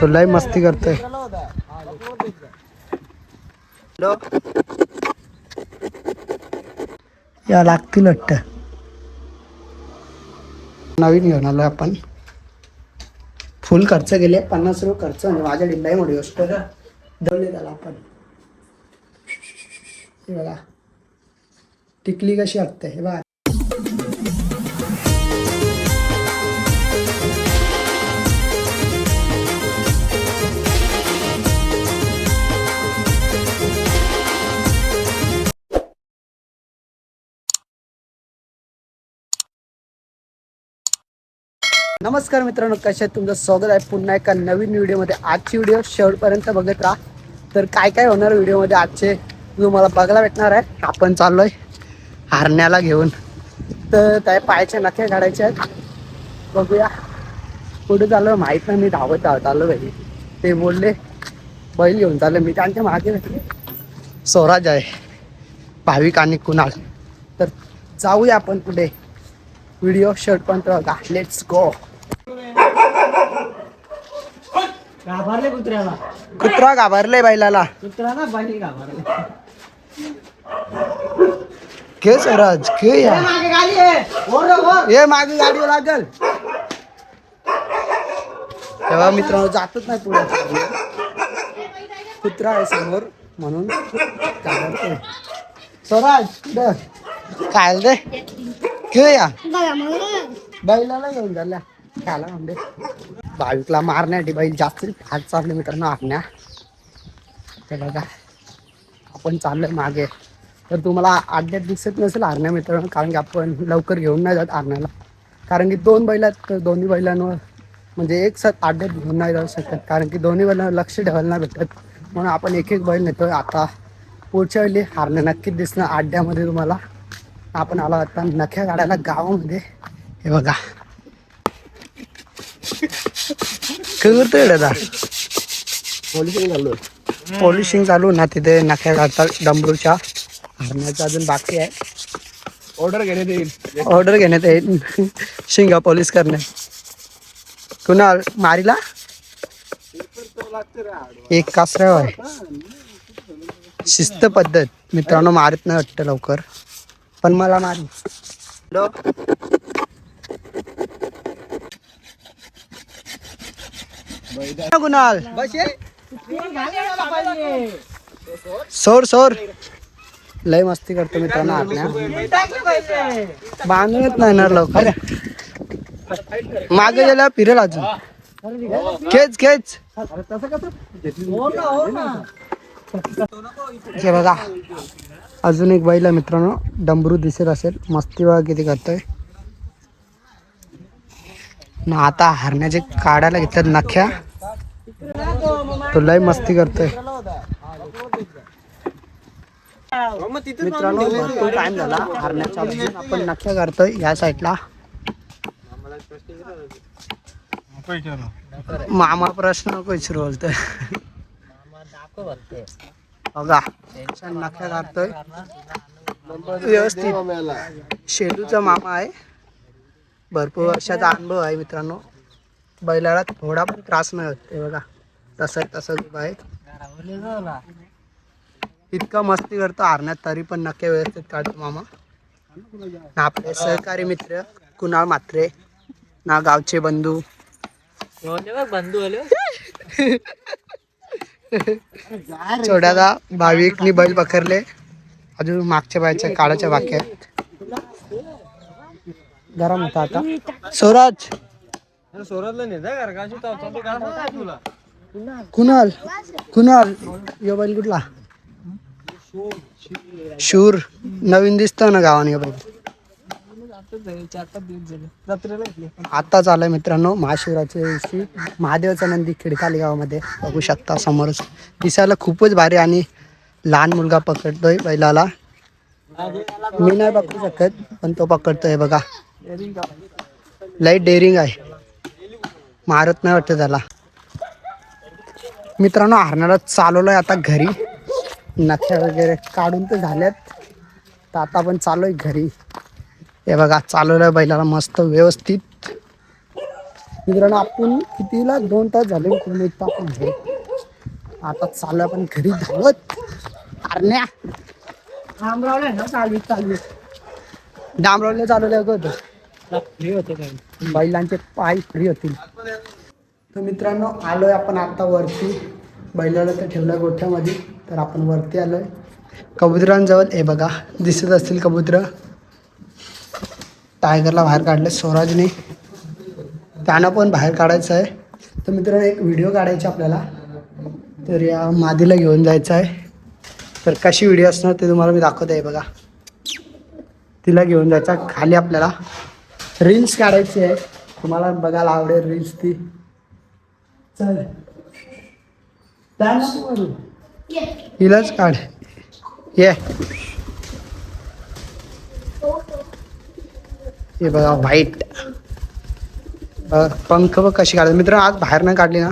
तो लय मस्ती करतोय. या लागतील वाटतं. नवीन घेऊन आलो आपण. फुल खर्च गेले पन्नास रुपये खर्च म्हणजे माझ्या डिल्लाही मोठी गोष्ट दवले त्याला आपण. बघा. टिकली कशी वाटते हे बघा. नमस्कार मित्रांनो कशा आहेत? तुमचं स्वागत आहे पुन्हा एका नवीन व्हिडिओमध्ये. आजची व्हिडिओ शेवटपर्यंत बघत राहा. तर काय काय होणार व्हिडिओमध्ये आजचे? तुम्हाला बघायला भेटणार आहे. आपण चाललोय हारण्याला घेऊन. तर त्या पायाचे नखे काढायचे आहेत. बघूया. कुठे चाललो माहीत नाही मी धावत धावत आलो पाहिजे ते बोलले बैल घेऊन चाललो मी त्यांच्या मागे स्वराज आहे. भाविक आणि कुणाल. तर जाऊया आपण पुढे. व्हिडिओ शर्ट पण तर लेट्स गो घाबरले कुत्र्याला. कुत्रा घाबरले बैलाला. कुत्रा ना बैल घाबरले. घे स्वराज घे या. मागे गाडी आहे. ओर ओर ये मागे गाडी लागल. तेव्हा मित्रांनो जातच नाही पुढे. कुत्रा आहे समोर म्हणून. स्वराज कुठं? काय दे. घे या. बैलाला घेऊन झाल्या खायला म्हणजे भाविकला मारण्यासाठी बैल जास्त हात चालले मित्रांनो आखण्या. ते बघा. आपण चाललोय मागे. तर तुम्हाला अड्ड्यात दिसत नसेल आरण्या मित्रांनो कारण की आपण लवकर घेऊन नाही जात आरण्याला. कारण की दोन बैल आहेत तर दोन्ही बैलांवर म्हणजे एक साथ आड्यात घेऊन नाही जाऊ शकत. कारण की दोन्ही बैलांवर लक्ष ठेवायला नाही भेटत. म्हणून आपण एक एक बैल नेतोय. आता पुढच्या वेळी हारणं नक्कीच दिसणार आड्यामध्ये तुम्हाला. आपण आला आता नख्या काढायला गावामध्ये. हे बघा. काय करतोय दादा पॉलिशिंग चालू ना तिथे नख्या काढतात डंबरूच्या. हरण्याचं अजून बाकी आहे. ऑर्डर घेण्यात येईल. ऑर्डर घेण्यात येईल. शिंगा पॉलिश करण्यात कुणाल मारीला? एक कासरा आहे. शिस्त पद्धत. मित्रांनो मारत नाही वाटतं लवकर. पण मला मारी. कुणाल सोर सोर लय मस्ती करतो मित्रांनो आपल्या. बांधून येत नाही ना लवकर. मागे गेला फिरेल अजून. खेच खेच. हे बघा. अजून एक बैल आहे मित्रांनो. डंबरू दिसत असेल. मस्ती बघा किती करतोय. ना आता हरण्याचे काढायला घेतात नख्या. तो लय मस्ती करतोय. मित्रांनो भरपूर टाइम झाला. हरण्याचा आपण नक्की करतोय या साईडला मामा प्रश्न नको विचारू बोलतोय? बघा छान नख्या करतोय. व्यवस्थित. शेडूचा मामा आहे. भरपूर वर्षाचा अनुभव आहे मित्रांनो. बैलाला थोडा पण त्रास नाही होत बघा. तसं तसं उभा आहे. इतका मस्ती करतो हारण्यात तरी पण नक्की व्यवस्थित काढतो मामा. ना आपले सहकारी मित्र कुणाल मात्रे ना गावचे बंधू. बंधू आले छोट्याचा भाविकनी बैल पकडले. अजून मागच्या बायच्या काळाच्या बाकी आहेत. गरम होता आता. स्वराज. सोरातलं नाही तुला? कुणाल. कुणाल. यो बैल कुठला? शूर. नवीन दिसतो ना गावाने यो बैल. आत्ताच आलाय मित्रांनो महाशिवराच्या दिवशी. महादेवाचा नंदी खिडकाली गावामध्ये. बघू शकता समोरच. दिसायला खूपच भारी आणि लहान मुलगा पकडतोय बैलाला. मी नाही पकडू शकत पण तो पकडतोय बघा. लई डेअरिंग आहे. मारत नाही वाटत त्याला. मित्रांनो हरणाला चालवलंय आता घरी. नख्या वगैरे काढून तर झाल्यात. तर आता आपण चाललोय घरी. हे बघा चालवलंय बैलाला मस्त व्यवस्थित. मित्रांनो आपण कितीला? दोन तास झाले पूर्ण एक तास म्हणजे आता चालू आपण घरी धावत. अरण्या डांबरावलं ना चालू चालू. डांबरावलं चालवलं होतं फ्री होते काय बैलांचे पाय फ्री होतील. तर मित्रांनो आलो आहे आपण आता वरती. बैलाला तर ठेवलं गोठ्यामध्ये तर आपण वरती आलो आहे कबुतरांजवळ हे बघा दिसत असतील कबूतर. टायगरला बाहेर काढलं स्वराजने. त्यांना पण बाहेर काढायचं आहे. तर मित्रांनो एक व्हिडिओ काढायचा आपल्याला. तर या मादीला घेऊन जायचं आहे. तर कशी व्हिडिओ असणार ते तुम्हाला मी दाखवत आहे बघा. तिला घेऊन जायचा खाली आपल्याला. रील्स काढायची आहे. तुम्हाला बघायला आवडेल रील्स ती. चल. हिलाच काढ. ये. हे बघा व्हाईट पंख बघ कशी काढतात. मित्र आज बाहेर नाही काढली ना?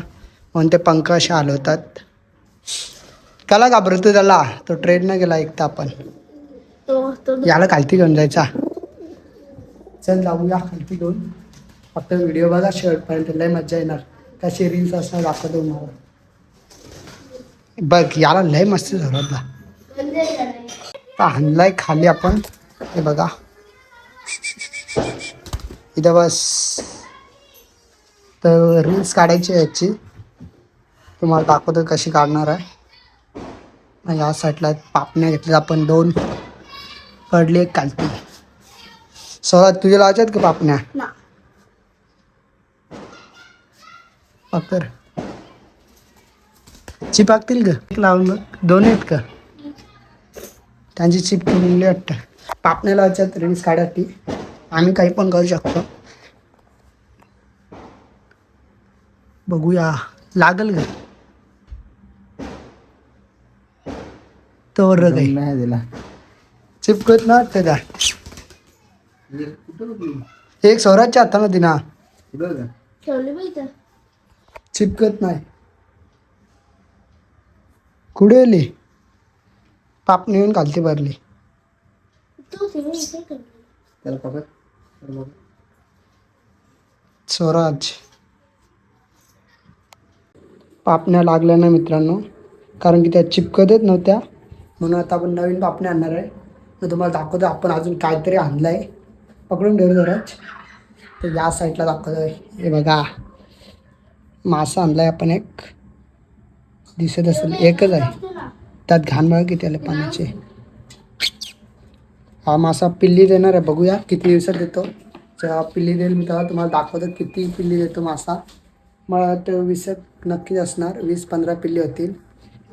म्हणून ते पंख असे हलवतात. त्याला घाबरतो त्याला. तो ट्रेन न गेला एकटा आपण. याला खालती घेऊन जायचा. चल जाऊया खालती घेऊन. फक्त व्हिडिओ बघा शेवटपर्यंत लय मजा येणार. कशी रील्स असणार दाखवतो मला बघ याला लय मस्त झाला आता हाणलाय खाली आपण. हे बघा. इथं बस. तर रील्स काढायची याची. तुम्हाला दाखवतो कशी काढणार आहे. या साईडला पापण्या घेतल्या आपण दोन. पडली एक कालती सोळा तुझ्या लावायच्या आहेत का पापण्या? पकर चिप लागतील का एक लावून बघ दोन आहेत का? त्यांची चिप निघली वाटतं पापण्या लावायच्यात रील्स काढायची. आम्ही काही पण करू शकतो. बघूया. लागल का तर काही नाही दिला. चिपकत ना वाटतं का एक स्वराजच्या हातानं दिना. चिपकत नाही. कुठे आली पापणी येऊन घालते भरली. स्वराज. पापण्या लागल्या ना मित्रांनो? कारण की त्या चिपकतच नव्हत्या. म्हणून आता आपण नवीन पापण्या आणणार आहे. तर तुम्हाला दाखवतो आपण अजून काहीतरी आणलं आहे पकडून ठेवू स्वराज तर या साईडला दाखवतो हे बघा. मासा आणलाय आपण एक. दिसत असेल एकच आहे. त्यात घाण बघा किती आले पाण्याचे. हा मासा पिल्ली देणार आहे. बघूया किती दिवसात देतो. जेव्हा पिल्ली देईल मी तेव्हा तुम्हाला दाखवतो किती पिल्ली देतो मासा. मला वाटतं वीस एक नक्कीच असणार. वीस पंधरा पिल्ली होतील.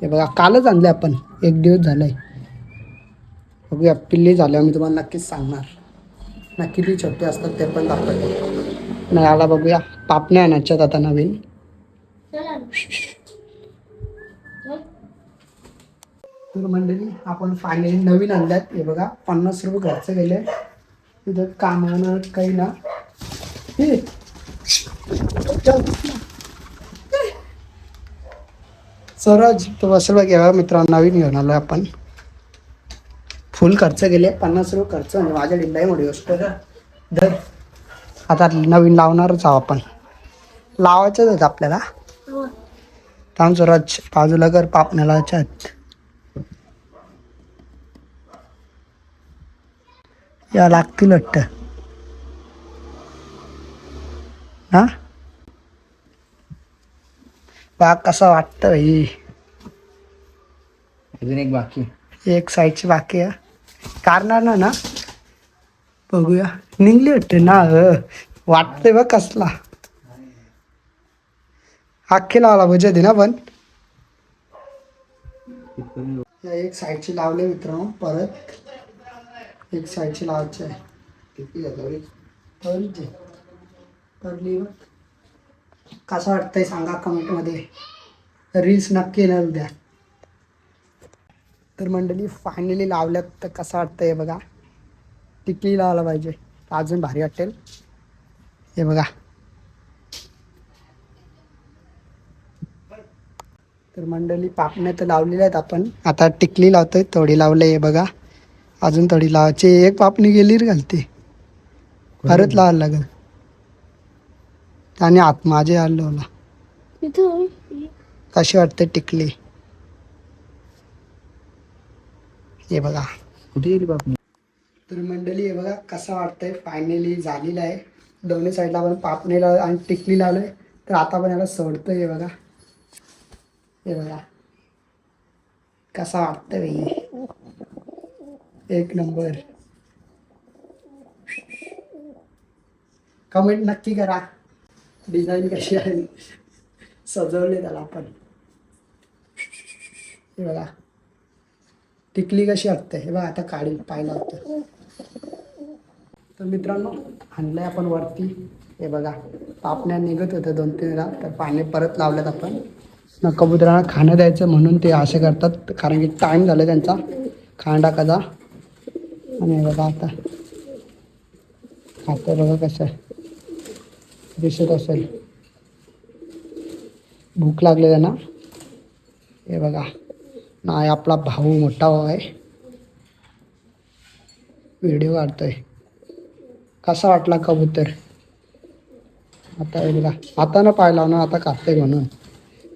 हे बघा कालच आणलं आपण. एक दिवस झालाय. बघूया पिल्ली झाल्यावर मी तुम्हाला नक्कीच सांगणार. ना किती छोटे असतात ते पण दाखवतो. नाही आला बघूया. पापण्या आणायच्यात आता नवीन. तर मंडळी आपण फायनली नवीन आणल्यात. हे बघा पन्नास रुपये खर्च गेले. इथं कामानं काही ना. हे. चल. तो बसल घ्यावा मित्रांनो. नवीन घेऊन आलो आपण. फुल खर्च गेले. पन्नास रुपये खर्च म्हणजे माझ्या लई मोठी गोष्ट. धर. आता नवीन लावणारच आहोत आपण. लावायचंच आहेत आपल्याला. हो. स्वराज बाजूला कर पापण्या लावायच्या आहेत या लागतील वाटतं हा? बाग कसा वाटतं भाई अजून एक बाकी. एक साईडची बाकी आहे. कारणार ना ना बघूया. निघली वाटते ना अ. वाटतंय बघ कसला. अख्खे लावला भजे दे ना पण एक साईडची लावले मित्रांनो परत. एक साईडची लावायची आहे. किती ते. बघ. कसं वाटतंय सांगा कमेंटमध्ये रील्स नक्की येणार उद्या. तर मंडळी फायनली लावल्यात तर कसं वाटतंय बघा. टिकली लावायला पाहिजे. अजून भारी वाटेल. हे बघा. तर मंडळी पापण्या तर लावलेल्या आहेत आपण. आता टिकली लावतोय थोडी लावलंय बघा. अजून थोडी लावायची. एक पापणी गेली रे घालते. परत लावायला लागेल. त्याने आत माझे हलवला कशी वाटते टिकली? हे बघा. कुठे गेली बाप तर मंडळी हे बघा कसं वाटतंय. फायनली झालेलं आहे. दोन्ही साईडला आपण पापणीला आणि टिकली लावलंय. तर आता पण याला सोडतोय हे बघा. हे बघा कसा वाटतंय बाई एक नंबर कमेंट नक्की करा डिझाईन कशी आहे सजवले त्याला आपण हे बघा टिकली कशी वाटते हे बघा आता काढी पाहिलं होतं तर मित्रांनो आणलंय आपण वरती हे बघा पापण्या निघत होत्या दोन तीन वेळा तर पाणी परत लावल्यात आपण ना कबुतरांना खाणं द्यायचं म्हणून ते असे करतात कारण की टाईम झाला त्यांचा. खाणं टाकायचा आणि बघा आता. खातं बघा कसं आहे. दिसत असेल. भूक लागली ना हे बघा. नाही आपला भाऊ मोठा भाऊ आहे. व्हिडिओ काढतोय. कसा वाटला कबूतर? आता हे बघा. आता ना पाय लावणार आता कापते म्हणून.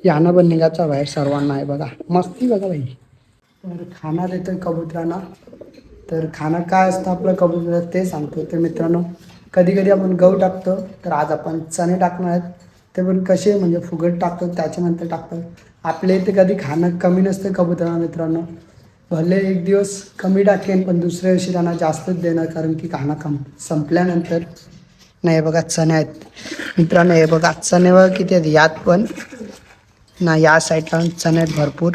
यानं पण निघायचा बाहेर सर्वांना आहे बघा. मस्ती बघा बाई. तर खाना देतोय कबुतरांना. तर खाणं काय असतं आपलं कबुतर ते सांगतो तर मित्रांनो कधी कधी आपण गहू टाकतो तर आज आपण चणे टाकणार आहेत. ते पण कसे म्हणजे फुगट टाकतो त्याच्यानंतर टाकतो. आपल्या इथे कधी खाणं कमी नसतं कबुतरांना मित्रांनो. भले एक दिवस कमी टाकेन पण दुसऱ्या दिवशी त्यांना जास्तच देणार कारण की खाणं कम संपल्यानंतर. नाही बघा चणे आहेत. मित्रांनो हे बघा चणे बघा किती आहेत. यात पण ना या साईडला चणे आहेत भरपूर.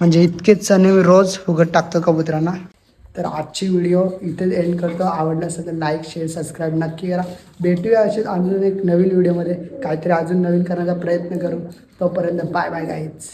म्हणजे इतकेच चणे मी रोज फुगत टाकतो कबुतरांना. तर आजची व्हिडिओ इथेच एंड करतो. आवडलं असेल तर लाईक शेअर सबस्क्राईब नक्की करा. भेटूया असेच अजून एक नवीन व्हिडिओमध्ये. काहीतरी अजून नवीन करण्याचा प्रयत्न करू. तोपर्यंत बाय बाय गाईज